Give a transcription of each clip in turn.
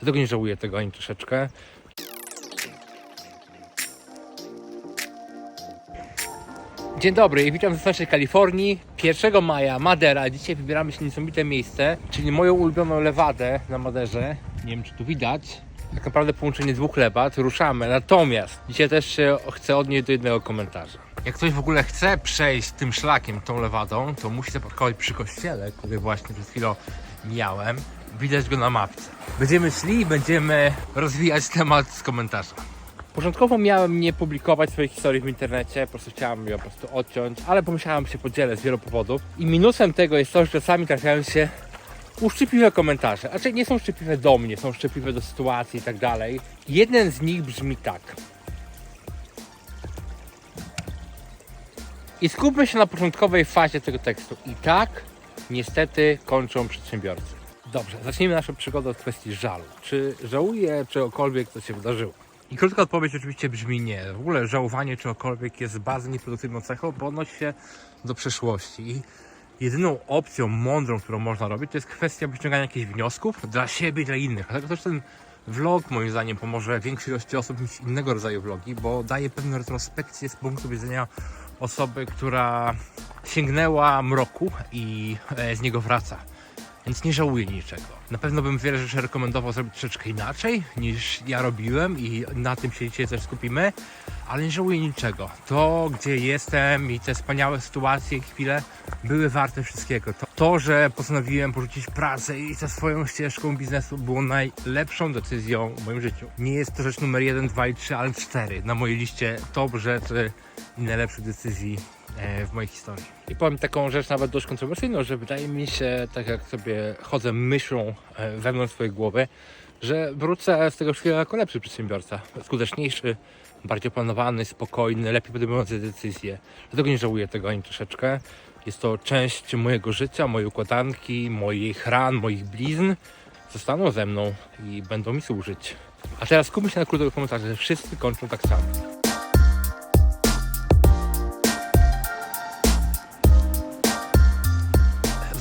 Dlatego nie żałuję tego ani troszeczkę. Dzień dobry i witam w sąsiedniej Kalifornii. 1 maja Madera. Dzisiaj wybieramy się w niesamowite miejsce, czyli moją ulubioną lewadę na Maderze. Nie wiem, czy tu widać. Tak naprawdę połączenie dwóch lewad. Ruszamy. Natomiast dzisiaj też się chcę odnieść do jednego komentarza. Jak ktoś w ogóle chce przejść tym szlakiem, tą lewadą, to musi zaparkować przy kościele, który właśnie przed chwilą mijałem. Widać go na mapce. Będziemy szli i będziemy rozwijać temat z komentarza. Początkowo miałem nie publikować swojej historii w internecie, po prostu chciałem ją po prostu odciąć, ale pomyślałem, się podzielę z wielu powodów. I minusem tego jest to, że czasami trafiają się uszczypliwe komentarze. Znaczy nie są szczypliwe do mnie, są szczypliwe do sytuacji i tak dalej. Jeden z nich brzmi tak. I skupmy się na początkowej fazie tego tekstu. I tak niestety kończą przedsiębiorcy. Dobrze, zacznijmy naszą przygodę od kwestii żalu. Czy żałuję czegokolwiek, co się wydarzyło? I krótka odpowiedź oczywiście brzmi nie. W ogóle żałowanie czegokolwiek jest bardzo nieproduktywną cechą, bo odnosi się do przeszłości. I jedyną opcją mądrą, którą można robić, to jest kwestia wyciągania jakichś wniosków dla siebie i dla innych. Dlatego też ten vlog moim zdaniem pomoże większej ilości osób niż innego rodzaju vlogi, bo daje pewną retrospekcję z punktu widzenia osoby, która sięgnęła mroku i e, z niego wraca. Więc nie żałuję niczego. Na pewno bym wiele rzeczy rekomendował zrobić troszeczkę inaczej niż ja robiłem i na tym się dzisiaj też skupimy, ale nie żałuję niczego. To, gdzie jestem i te wspaniałe sytuacje chwile były warte wszystkiego. To, to, że postanowiłem porzucić pracę i za swoją ścieżką biznesu było najlepszą decyzją w moim życiu. Nie jest to rzecz numer 1, 2 i 3, ale 4 na mojej liście top rzeczy i najlepszych decyzji w mojej historii. I powiem taką rzecz nawet dość kontrowersyjną, że wydaje mi się, tak jak sobie chodzę myślą e, wewnątrz swojej głowy, że wrócę z tego wszystkiego jako lepszy przedsiębiorca, skuteczniejszy, bardziej planowany, spokojny, lepiej podejmujący decyzje. Dlatego nie żałuję tego ani troszeczkę. Jest to część mojego życia, mojej układanki, moich ran, moich blizn. Zostaną ze mną i będą mi służyć. A teraz skupmy się na krótkich komentarzach, że wszyscy kończą tak samo.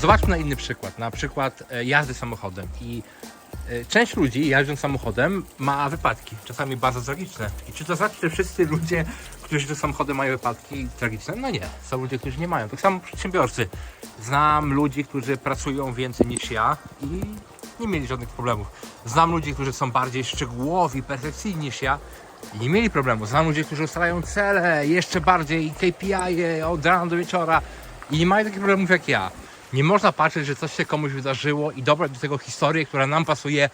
Zobaczmy na inny przykład, na przykład e, jazdy samochodem. I e, część ludzi jadąc samochodem ma wypadki, czasami bardzo tragiczne. I czy to znaczy, że wszyscy ludzie, którzy jeżdżą samochodem mają wypadki tragiczne? No nie, są ludzie, którzy nie mają. Tak samo przedsiębiorcy. Znam ludzi, którzy pracują więcej niż ja i nie mieli żadnych problemów. Znam ludzi, którzy są bardziej szczegółowi, perfekcyjni niż ja i nie mieli problemu. Znam ludzi, którzy ustalają cele jeszcze bardziej KPI od rana do wieczora i nie mają takich problemów jak ja. Nie można patrzeć, że coś się komuś wydarzyło i dobrać do tego historię, która nam pasuje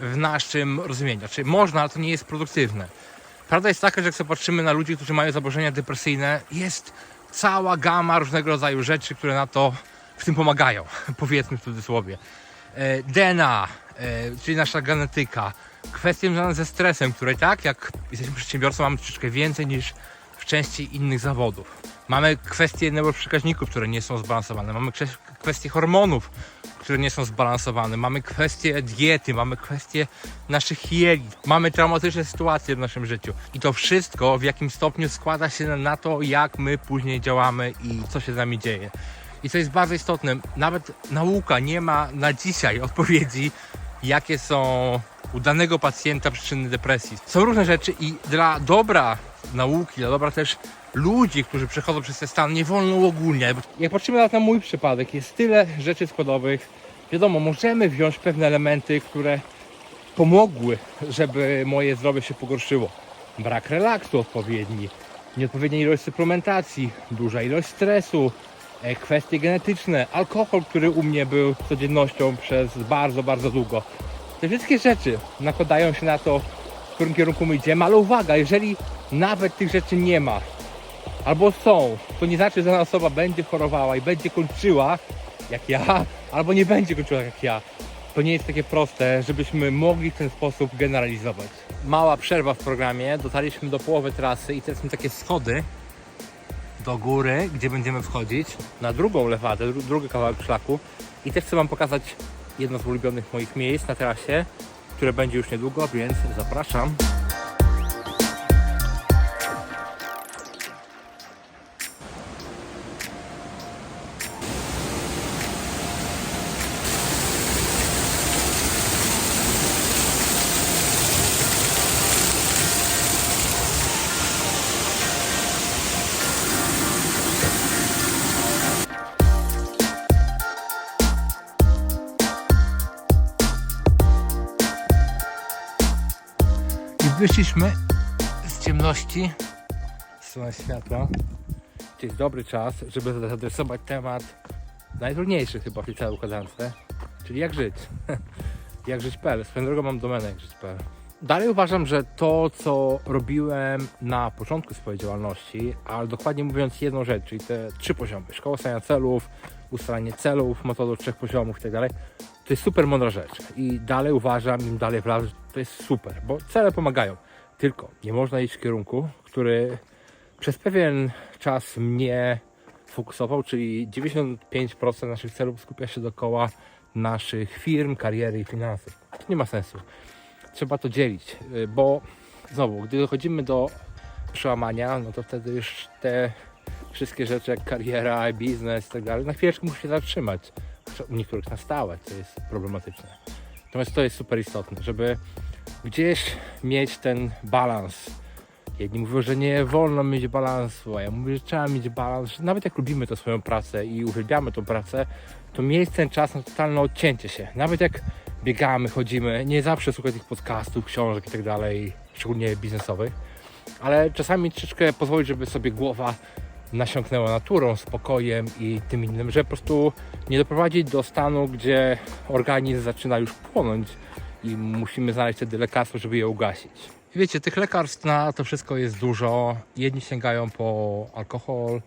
w naszym rozumieniu. Znaczy można, ale to nie jest produktywne. Prawda jest taka, że jak patrzymy na ludzi, którzy mają zaburzenia depresyjne, jest cała gama różnego rodzaju rzeczy, które na to w tym pomagają, powiedzmy w cudzysłowie. E, DNA, e, czyli nasza genetyka, kwestie związane ze stresem, której tak, jak jesteśmy przedsiębiorcą, mamy troszeczkę więcej niż w części innych zawodów. Mamy kwestie neuroprzekaźników, które nie są zbalansowane. Mamy kwes- kwestie hormonów, które nie są zbalansowane. Mamy kwestie diety, mamy kwestie naszych jelit. Mamy traumatyczne sytuacje w naszym życiu. I to wszystko w jakim stopniu składa się na to, jak my później działamy i co się z nami dzieje. I co jest bardzo istotne, nawet nauka nie ma na dzisiaj odpowiedzi, jakie są u danego pacjenta przyczyny depresji. Są różne rzeczy i dla dobra nauki, dla dobra też ludzi, którzy przechodzą przez ten stan, nie wolno uogólniać. Jak patrzymy na mój przypadek, jest tyle rzeczy składowych. Wiadomo, możemy wziąć pewne elementy, które pomogły, żeby moje zdrowie się pogorszyło. Brak relaksu odpowiedni, nieodpowiednia ilość suplementacji, duża ilość stresu, e, kwestie genetyczne, alkohol, który u mnie był codziennością przez bardzo, bardzo długo. Te wszystkie rzeczy nakładają się na to, w którym kierunku my idziemy, ale uwaga, jeżeli nawet tych rzeczy nie ma, albo są, to nie znaczy, że dana osoba będzie chorowała i będzie kończyła jak ja, albo nie będzie kończyła jak ja. To nie jest takie proste, żebyśmy mogli w ten sposób generalizować. Mała przerwa w programie, dotarliśmy do połowy trasy i teraz są takie schody do góry, gdzie będziemy wchodzić na drugą lewadę, dru- drugi kawałek szlaku i też chcę Wam pokazać jedno z ulubionych moich miejsc na trasie, które będzie już niedługo, więc zapraszam. Wyszliśmy z ciemności w stronę światła. To jest dobry czas, żeby zaadresować temat najtrudniejszy chyba w tej całej czyli jak żyć. jak żyć.pl. Swoją drogą mam domenę jak żyć.pl. Dalej uważam, że to, co robiłem na początku swojej działalności, ale dokładnie mówiąc jedną rzecz, czyli te trzy poziomy, szkoła ustalania celów, ustalanie celów, metodą trzech poziomów itd., to jest super mądra rzecz. I dalej uważam, im dalej w las, to jest super, bo cele pomagają. Tylko nie można iść w kierunku, który przez pewien czas mnie fokusował, czyli 95% naszych celów skupia się dookoła naszych firm, kariery i finansów. To nie ma sensu. Trzeba to dzielić, y, bo znowu, gdy dochodzimy do przełamania, no to wtedy już te wszystkie rzeczy jak kariera, biznes i tak dalej, na chwileczkę musi się zatrzymać. U niektórych na stałe, co jest problematyczne. Natomiast to jest super istotne, żeby gdzieś mieć ten balans. Jedni mówią, że nie wolno mieć balansu, a ja mówię, że trzeba mieć balans, że nawet jak lubimy tę swoją pracę i uwielbiamy tą pracę, to mieć ten czas na totalne odcięcie się. Nawet jak biegamy, chodzimy, nie zawsze słuchać tych podcastów, książek i tak dalej, szczególnie biznesowych, ale czasami troszeczkę pozwolić, żeby sobie głowa nasiąknęła naturą, spokojem i tym innym, że po prostu nie doprowadzić do stanu, gdzie organizm zaczyna już płonąć i musimy znaleźć wtedy lekarstwo, żeby je ugasić. Wiecie, tych lekarstw na to wszystko jest dużo. Jedni sięgają po alkohol,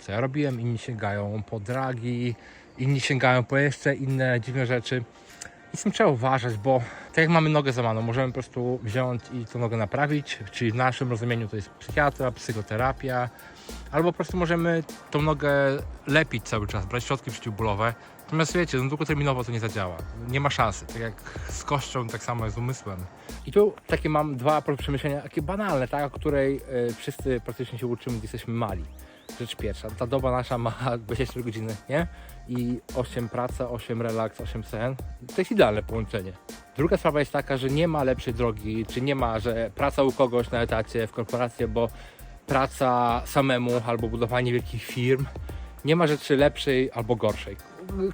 co ja robiłem, inni sięgają po dragi, inni sięgają po jeszcze inne dziwne rzeczy. I z tym trzeba uważać, bo tak jak mamy nogę złamaną, możemy po prostu wziąć i tą nogę naprawić, czyli w naszym rozumieniu to jest psychiatra, psychoterapia, albo po prostu możemy tą nogę lepić cały czas, brać środki przeciwbólowe. Natomiast wiecie, no długoterminowo to nie zadziała. Nie ma szansy. Tak jak z kością, tak samo z umysłem. I tu takie mam dwa przemyślenia, takie banalne, tak, o której y, wszyscy praktycznie się uczymy, gdy jesteśmy mali. Rzecz pierwsza, ta doba nasza ma 24 godziny, nie? I 8 praca, 8 relaks, 8 sen. To jest idealne połączenie. Druga sprawa jest taka, że nie ma lepszej drogi, czy nie ma, że praca u kogoś na etacie w korporacji, bo praca samemu albo budowanie wielkich firm. Nie ma rzeczy lepszej albo gorszej.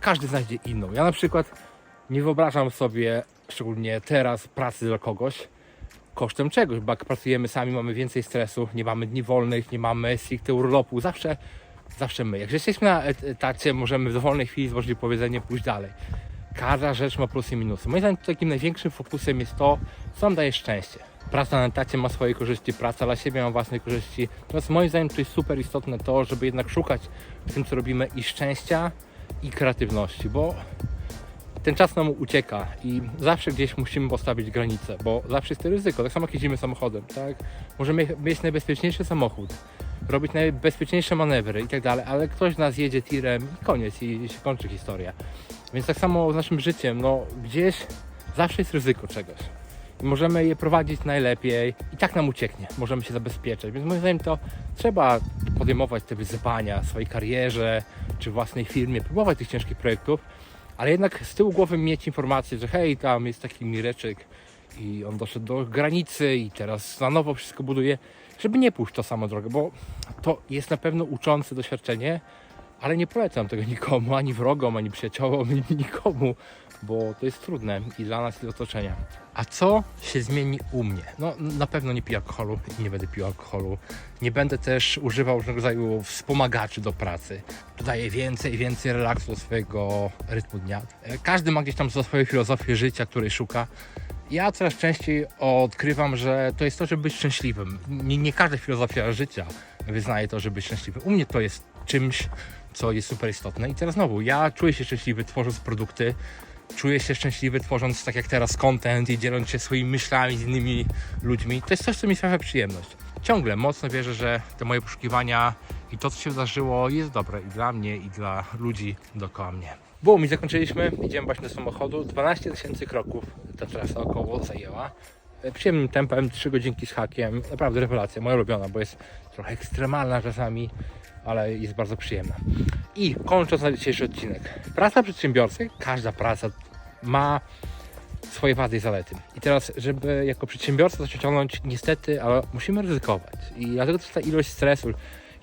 Każdy znajdzie inną. Ja na przykład nie wyobrażam sobie, szczególnie teraz, pracy dla kogoś kosztem czegoś, bo jak pracujemy sami, mamy więcej stresu, nie mamy dni wolnych, nie mamy stricte urlopu, zawsze, zawsze my. Jak jesteśmy na et- etacie, możemy w dowolnej chwili złożyć powiedzenie, pójść dalej. Każda rzecz ma plusy i minusy. Moim zdaniem takim największym fokusem jest to, co nam daje szczęście. Praca na etacie ma swoje korzyści, praca dla siebie ma własne korzyści. Natomiast moim zdaniem to jest super istotne to, żeby jednak szukać w tym, co robimy i szczęścia, i kreatywności, bo ten czas nam ucieka i zawsze gdzieś musimy postawić granice, bo zawsze jest to ryzyko. Tak samo jak jeździmy samochodem, tak? Możemy mieć najbezpieczniejszy samochód, robić najbezpieczniejsze manewry i tak dalej, ale ktoś nas jedzie tirem i koniec i się kończy historia. Więc tak samo z naszym życiem, no gdzieś zawsze jest ryzyko czegoś. Możemy je prowadzić najlepiej i tak nam ucieknie, możemy się zabezpieczać. Więc moim zdaniem to trzeba podejmować te wyzwania w swojej karierze czy własnej firmie, próbować tych ciężkich projektów, ale jednak z tyłu głowy mieć informację, że hej, tam jest taki Mireczek i on doszedł do granicy i teraz na nowo wszystko buduje, żeby nie pójść tą samą drogę, bo to jest na pewno uczące doświadczenie, ale nie polecam tego nikomu, ani wrogom, ani przyjaciołom, ani nikomu, bo to jest trudne i dla nas, i dla otoczenia. A co się zmieni u mnie? No na pewno nie piję alkoholu i nie będę pił alkoholu. Nie będę też używał różnego rodzaju wspomagaczy do pracy. Dodaję więcej i więcej relaksu do swojego rytmu dnia. Każdy ma gdzieś tam swoją filozofię życia, której szuka. Ja coraz częściej odkrywam, że to jest to, żeby być szczęśliwym. Nie, nie każda filozofia życia wyznaje to, żeby być szczęśliwym. U mnie to jest czymś, co jest super istotne. I teraz znowu, ja czuję się szczęśliwy tworząc produkty, czuję się szczęśliwy tworząc tak jak teraz content i dzieląc się swoimi myślami z innymi ludźmi. To jest coś, co mi sprawia przyjemność. Ciągle mocno wierzę, że te moje poszukiwania i to, co się wydarzyło, jest dobre i dla mnie, i dla ludzi dookoła mnie. Bum, i zakończyliśmy. Idziemy właśnie do samochodu. 12 tysięcy kroków ta trasa około zajęła. Przyjemnym tempem, 3 godzinki z hakiem. Naprawdę rewelacja, moja ulubiona, bo jest trochę ekstremalna czasami, ale jest bardzo przyjemna. I kończąc na dzisiejszy odcinek. Praca przedsiębiorcy, każda praca ma swoje wady i zalety. I teraz, żeby jako przedsiębiorca coś osiągnąć, niestety, ale musimy ryzykować. I dlatego ta ilość stresu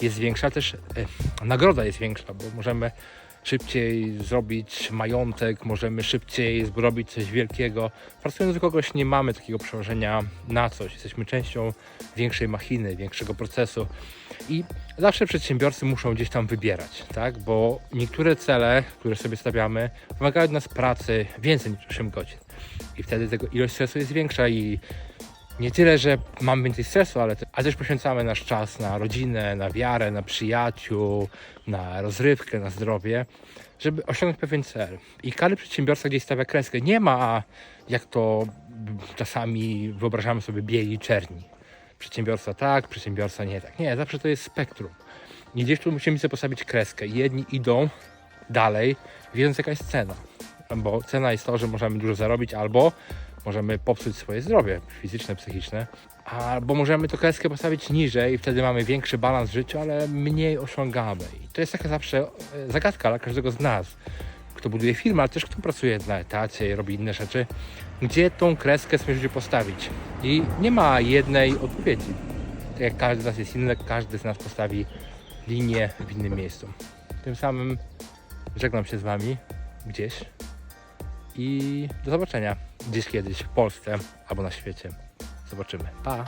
jest większa, też e, nagroda jest większa, bo możemy szybciej zrobić majątek, możemy szybciej zrobić coś wielkiego. Pracując dla kogoś nie mamy takiego przełożenia na coś. Jesteśmy częścią większej machiny, większego procesu. I zawsze przedsiębiorcy muszą gdzieś tam wybierać, tak? Bo niektóre cele, które sobie stawiamy, wymagają od nas pracy więcej niż 8 godzin. I wtedy tego ilość stresu jest większa i nie tyle, że mamy więcej stresu, ale, te, ale też poświęcamy nasz czas na rodzinę, na wiarę, na przyjaciół, na rozrywkę, na zdrowie, żeby osiągnąć pewien cel. I każdy przedsiębiorca gdzieś stawia kreskę. Nie ma, jak to czasami wyobrażamy sobie, bieli i czerni. Przedsiębiorca tak, przedsiębiorca nie tak. Nie, zawsze to jest spektrum. I gdzieś tu musimy sobie postawić kreskę. Jedni idą dalej, wiedząc jaka jest cena. Bo cena jest to, że możemy dużo zarobić albo możemy popsuć swoje zdrowie fizyczne, psychiczne, albo możemy tę kreskę postawić niżej i wtedy mamy większy balans w życiu, ale mniej osiągamy. I to jest taka zawsze e, zagadka dla każdego z nas, kto buduje firmę, ale też kto pracuje na etacie i robi inne rzeczy, gdzie tą kreskę w swoim życiu postawić. I nie ma jednej odpowiedzi. Tak jak każdy z nas jest inny, każdy z nas postawi linię w innym miejscu. Tym samym żegnam się z Wami gdzieś i do zobaczenia gdzieś kiedyś w Polsce albo na świecie. Zobaczymy. Pa!